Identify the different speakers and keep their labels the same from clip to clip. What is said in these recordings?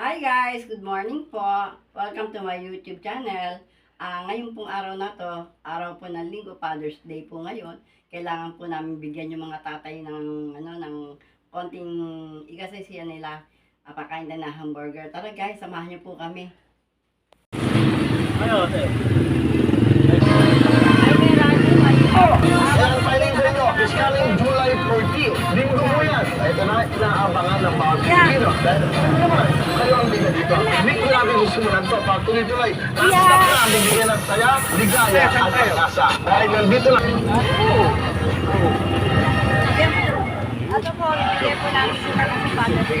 Speaker 1: Hi guys! Good morning po! Welcome to my YouTube channel. Ah, ngayon pong araw na to, araw po ng linggo, Father's Day po ngayon. Kailangan po namin bigyan yung mga tatay ng ano ng konting ikasisiya nila. Uh, pakain na na hamburger. Tara guys, samahan niyo po kami.
Speaker 2: Ano, ate?
Speaker 1: Ay, may radyo, may
Speaker 2: Yan ang filing sa inyo. This coming July na, inaabangan ng mga Pilipino. Dahil, ano naman, kayo ang bida dito. Hindi ko namin gusto to. Pag tuloy-tuloy, nasa na, bibigyan ng saya, ligaya, at pag-asa. Dahil nandito na.
Speaker 1: Ano po, bigyan po namin sila ng Father's Day.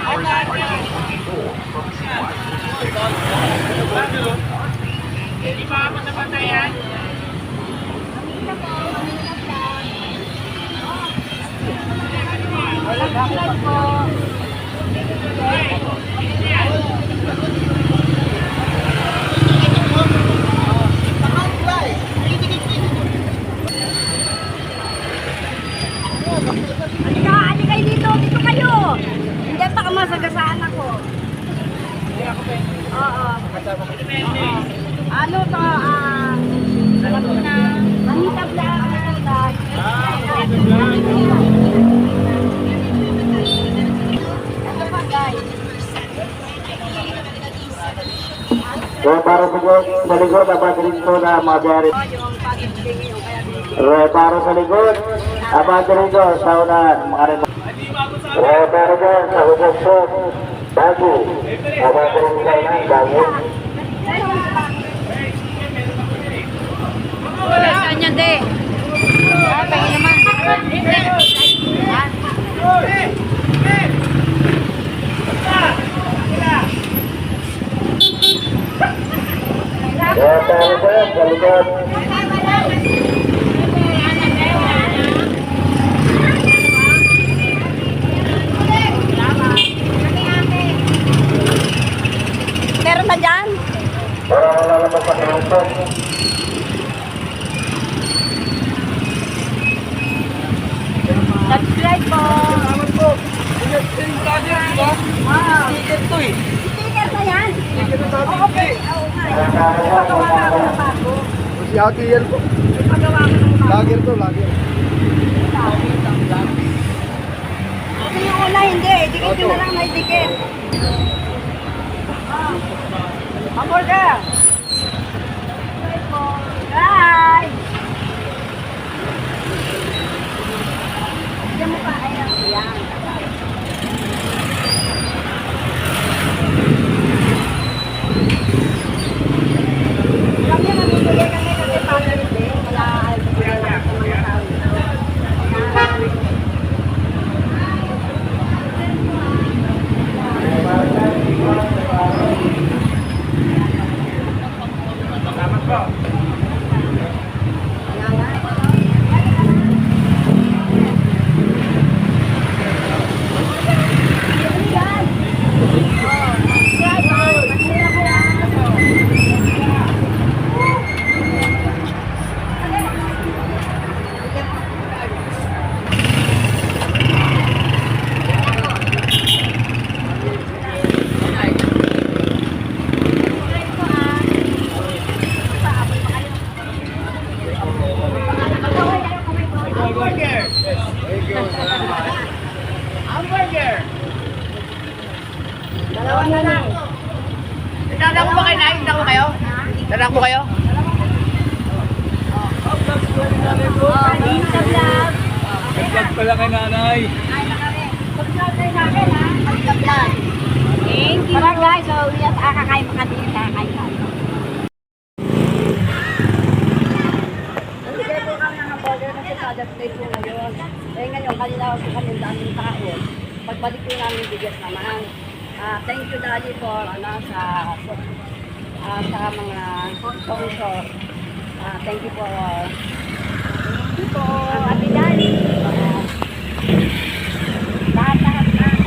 Speaker 1: Halika, halika dito kayo. Hindi pa masagasaan ako. Oo. Oo. Ano to, ah, ko na, Anita Vlog, Anita Ito
Speaker 3: So, para sa sa likod, dapat rin po na.
Speaker 1: Oh, bibigyan.
Speaker 3: Re, para sa likod, dapat rin po sa unahan, mga rin. Re, para dyan, sa hubog po, bago. Dapat rin sa unahan, bago.
Speaker 1: Saan yan, de? Ah, pengen naman. Ah.
Speaker 3: Re, para dyan, sa likod.
Speaker 1: Meron na dyan?
Speaker 3: Para malalabas sa kalumpok.
Speaker 1: Subscribe po. Salamat po. Ah, sticker to eh. Sticker na yan? Oo, okay. Oo nga.
Speaker 3: Re, para dyan, sa
Speaker 1: Pagawa ko
Speaker 3: unahan.
Speaker 1: ng bago.
Speaker 2: Si ate yan po. Lager to, lager.
Speaker 1: Kasi yung una hindi. Dikit yun na lang may dikit. Ah. Hamburger. Po. Bye. Diyan mo pa. Ayan. Ayan. Kami mamimili kami kasi Father's Day. Wala wala sa mga tao. Dalawa na lang.
Speaker 4: Dadang ko ba kayo? Nakikita ko kayo? Dadang ko kayo?
Speaker 1: Oh.
Speaker 2: Naglag pala kay nanay.
Speaker 1: Thank you. Tara guys, so hamburger kasi Father's Day po ngayon. Eh ngayon, kanina po kami ang daming tao. Pagbalik po namin bigas naman. Ah, thank you Daddy for ano sa ah, sa mga sponsor. Ah, thank you for Thank you po. Ang Ate Daddy. Ah, lahat, lahat,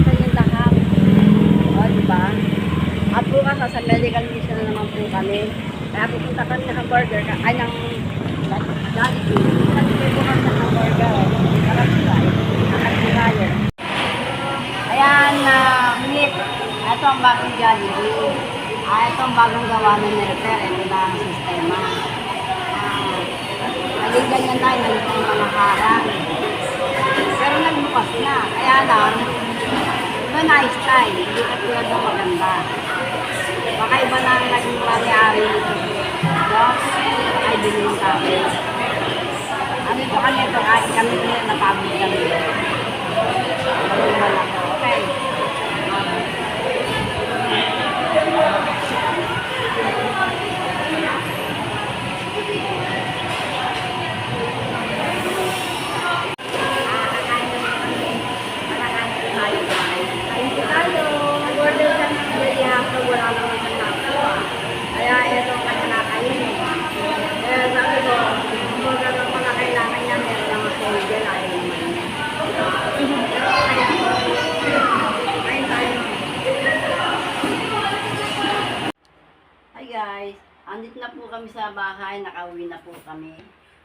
Speaker 1: sa inyo lahat. O, di ba? At bukas, sa medical mission na naman po kami. Kaya pupunta kami ng hamburger, ay ng King. Kasi kami ng hamburger. Tara, try. Jollibee. Ah, itong bagong gawa ng repair, ito na ang sistema. Ah, naging ganyan tayo, naging tayo malakarang. Pero nagbukas na, kaya lang, na yung style, hindi ka tulad ng maganda. Baka iba na ang naging pari-ari nito. No? Ay, bilhin kami. Ano ito kami ito, kahit kami ito napagod kami. Okay. Ayun bahay, nakauwi na po kami.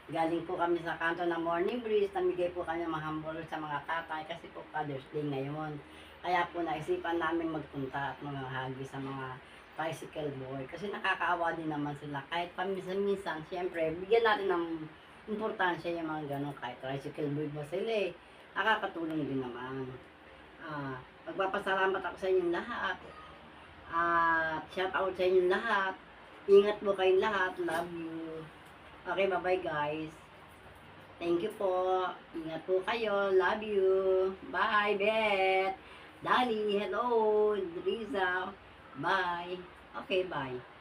Speaker 1: Galing po kami sa kanto ng Morning Breeze, namigay po kami ng mga hamburger sa mga tatay kasi po Father's Day ngayon. Kaya po naisipan namin magpunta at mga hagi sa mga tricycle boy kasi nakakaawa din naman sila. Kahit paminsan-minsan, siyempre, bigyan natin ng importansya yung mga ganun kahit tricycle boy ba sila eh. Nakakatulong din naman. Ah, magpapasalamat ako sa inyong lahat. At shout out sa inyong lahat. Ingat po kayong lahat. Love you. Okay, bye-bye guys. Thank you po. Ingat po kayo. Love you. Bye, Beth. Dali, hello. Riza. Bye. Okay, bye.